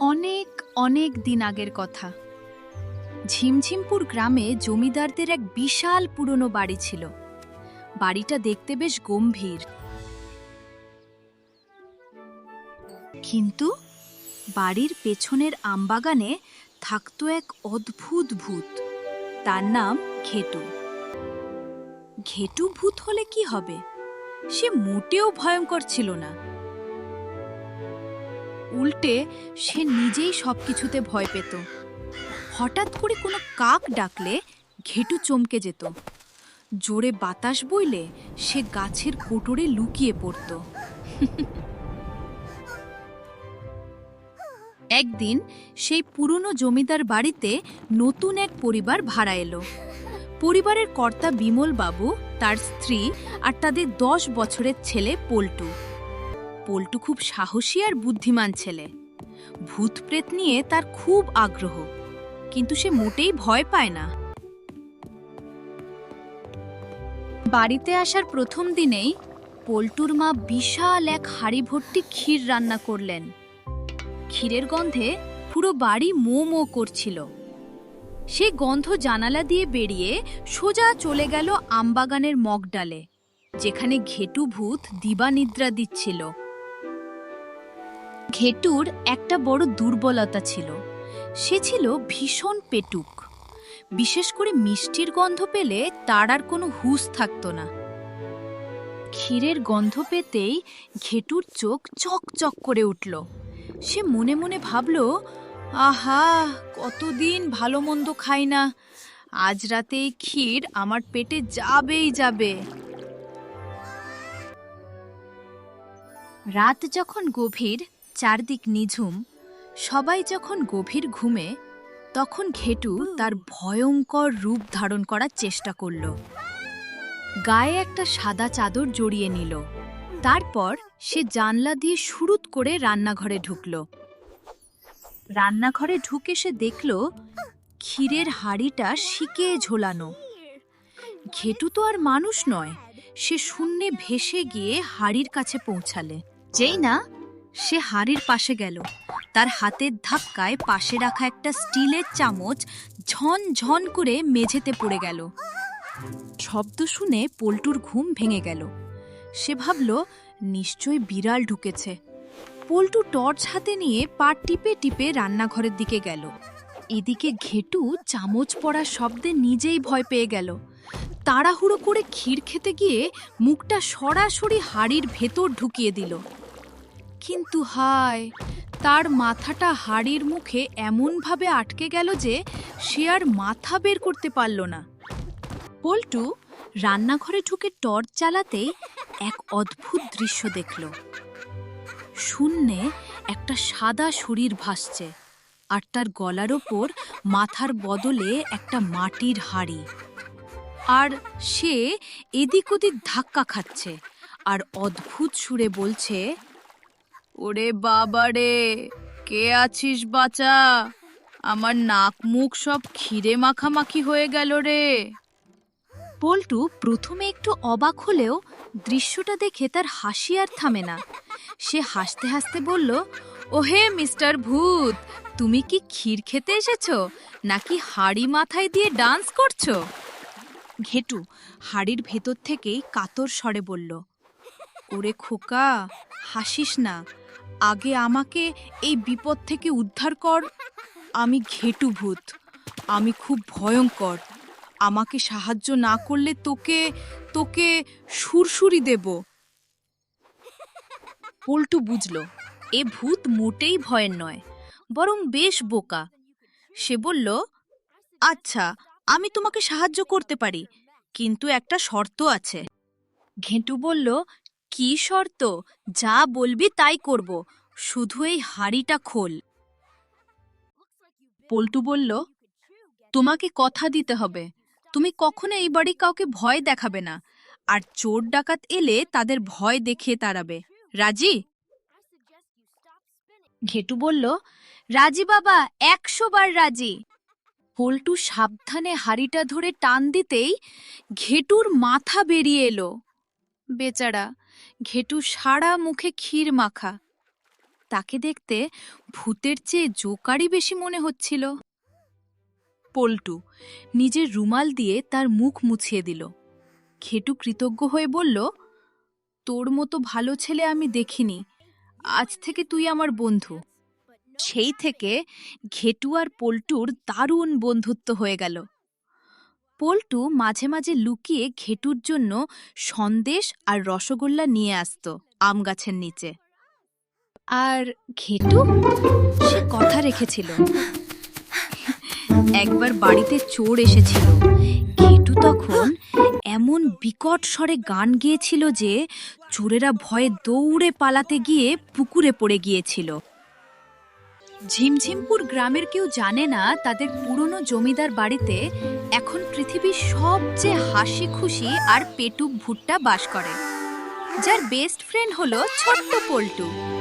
অনেক অনেক দিন আগের কথা। ঝিমঝিমপুর গ্রামে জমিদারদের এক বিশাল পুরনো বাড়ি ছিল। বাড়িটা দেখতে বেশ গম্ভীর। কিন্তু বাড়ির পেছনের আমবাগানে থাকতো এক অদ্ভুত ভূত। তার নাম ঘেটু। ঘেটু ভূত হলে কি হবে? সে মোটেও ভয়ঙ্কর ছিল না। উল্টে সে নিজেই সব কিছুতে ভয় পেত। হঠাৎ করে কোনো কাক ডাকলে ঘেটু চমকে যেত। জোরে বাতাস বইলে সে গাছের কোটরে লুকিয়ে পড়ত। একদিন সেই পুরনো জমিদার বাড়িতে নতুন এক পরিবার ভাড়া এলো। পরিবারের কর্তা বিমল বাবু তার স্ত্রী আর তাদের দশ বছরের ছেলে পল্টু। পল্টু খুব সাহসী আর বুদ্ধিমান ছেলে। ভূত প্রেত নিয়ে তার খুব আগ্রহ, কিন্তু সে মোটেই ভয় পায় না। বাড়িতে আসার প্রথম দিনেই পল্টুর মা বিশাল এক হাঁড়ি ভর্তি ক্ষীর রান্না করলেন। ক্ষীরের গন্ধে পুরো বাড়ি মো মো করছিল। সে গন্ধ জানালা দিয়ে বেরিয়ে সোজা চলে গেল আমবাগানের মগডালে, যেখানে ঘেটু ভূত দিবানিদ্রা দিচ্ছিল। ঘেটুর একটা বড় দুর্বলতা ছিল। সে ছিল ভীষণ পেটুক। বিশেষ করে মিষ্টির গন্ধ পেলে তার আর কোনো হুঁশ থাকতো না। ক্ষীরের গন্ধ পেতেই ঘেটুর চোখ চকচক করে উঠল। সে মনে মনে ভাবল, আহা, কতদিন ভালো মন্দ খাই না। আজ রাতে ক্ষীর আমার পেটে যাবেই যাবে। রাত যখন গভীর চারদিক নিঝুম, সবাই যখন গভীর ঘুমে, তখন ঘেটু তার ভয়ঙ্কর রূপ ধারণ করার চেষ্টা করল। গায়ে একটা সাদা চাদর জড়িয়ে নিল। তারপর সে জানলা দিয়ে শুরুত করে রান্নাঘরে ঢুকল। রান্নাঘরে ঢুকে সে দেখল, ক্ষীরের হাড়িটা শিকে ঝোলানো। ঘেটু তো আর মানুষ নয়, সে শূন্যে ভেসে গিয়ে হাড়ির কাছে পৌঁছালে। যেই না সে হাড়ির পাশে গেল। তার হাতের ধাক্কায় পাশে রাখা একটা স্টিলের চামচ ঝন ঝন করে মেঝেতে পড়ে গেল। শব্দ শুনে পল্টুর ঘুম ভেঙে গেল। সে ভাবল, নিশ্চয়ই বিড়াল ঢুকেছে। পল্টু টর্চ হাতে নিয়ে পা টিপে টিপে রান্নাঘরের দিকে গেল। এদিকে ঘেটু চামচ পড়ার শব্দে নিজেই ভয় পেয়ে গেল। তাড়াহুড়ো করে ক্ষীর খেতে গিয়ে মুখটা সরাসরি হাড়ির ভেতর ঢুকিয়ে দিল। কিন্তু হায়, তার মাথাটা হাড়ির মুখে এমনভাবে আটকে গেল যে সে আর মাথা বের করতে পারল না। পল্টু রান্নাঘরে ঢুকে টর্চ জ্বালাতেই এক অদ্ভুত দৃশ্য দেখল। শূন্যে একটা সাদা শরীর ভাসছে আর তার গলার ওপর মাথার বদলে একটা মাটির হাড়ি। আর সে এদিক ওদিক ধাক্কা খাচ্ছে আর অদ্ভুত সুরে বলছে ওরে বাবা রে, কে আছিস বাঁচা? আমার নাক মুখ সব ক্ষীরে মাখামাখি হয়ে গেল রে। পল্টু প্রথমে একটু অবাক হলেও দৃশ্যটা দেখে তার হাসি আর থামে না। সে হাসতে হাসতে বলল, ওহে মিস্টার ভূত, তুমি কি ক্ষীর খেতে এসেছ? নাকি হাড়ি মাথায় দিয়ে ডান্স করছ? ঘেটু হাড়ির ভেতর থেকেই কাতর স্বরে বলল, ওরে খোকা, হাসিস না। আগে আমাকে এই বিপদ থেকে উদ্ধার কর। আমি ঘেটু ভূত। আমি খুব ভয়ঙ্কর। আমাকে সাহায্য না করলে তোকে তোকে সুরসুরি দেব। পল্টু বুঝল, এ ভূত মোটেই ভয়ের নয়, বরং বেশ বোকা। সে বলল আচ্ছা আমি তোমাকে সাহায্য করতে পারি, কিন্তু একটা শর্ত আছে। ঘেঁটু বলল কি শর্ত? যা বলবি তাই করব। শুধু এই হাড়িটা খোল। পল্টু বলল, তোমাকে কথা দিতে হবে। তুমি কখনো এই বাড়ি কাউকে ভয় দেখাবে না। আর চোর ডাকাত এলে তাদের ভয় দেখিয়ে তাড়াবে। রাজি? ঘেটু বলল, রাজি বাবা, একশো বার রাজি। পল্টু সাবধানে হাড়িটা ধরে টান দিতেই ঘেটুর মাথা বেরিয়ে এলো। বেচারা ঘেটু সারা মুখে ক্ষীর মাখা। তাকে দেখতে ভূতের চেয়ে জোকারই বেশি মনে হচ্ছিল। পল্টু নিজের রুমাল দিয়ে তার মুখ মুছিয়ে দিল। ঘেটু কৃতজ্ঞ হয়ে বলল, তোর মতো ভালো ছেলে আমি দেখিনি। আজ থেকে তুই আমার বন্ধু। সেই থেকে ঘেটু আর পল্টুর দারুণ বন্ধুত্ব হয়ে গেল। পল্টু মাঝে মাঝে লুকিয়ে ঘেটুর জন্য সন্দেশ আর রসগোল্লা নিয়ে আসতো আম গাছের নিচে। আর ঘেটু? সে কথা রেখেছিল। একবার বাড়িতে চোর এসেছিল। ঘেটু তখন এমন বিকট স্বরে গান গেয়েছিল যে চোরেরা ভয়ে দৌড়ে পালাতে গিয়ে পুকুরে পড়ে গিয়েছিল। ঝিমঝিমপুর গ্রামের কেউ জানে না তাদের পুরনো জমিদার বাড়িতে এখন পৃথিবীর সবচেয়ে হাসি খুশি আর পেটুক ভুট্টা বাস করে, যার বেস্ট ফ্রেন্ড হলো ছোট্ট পল্টু।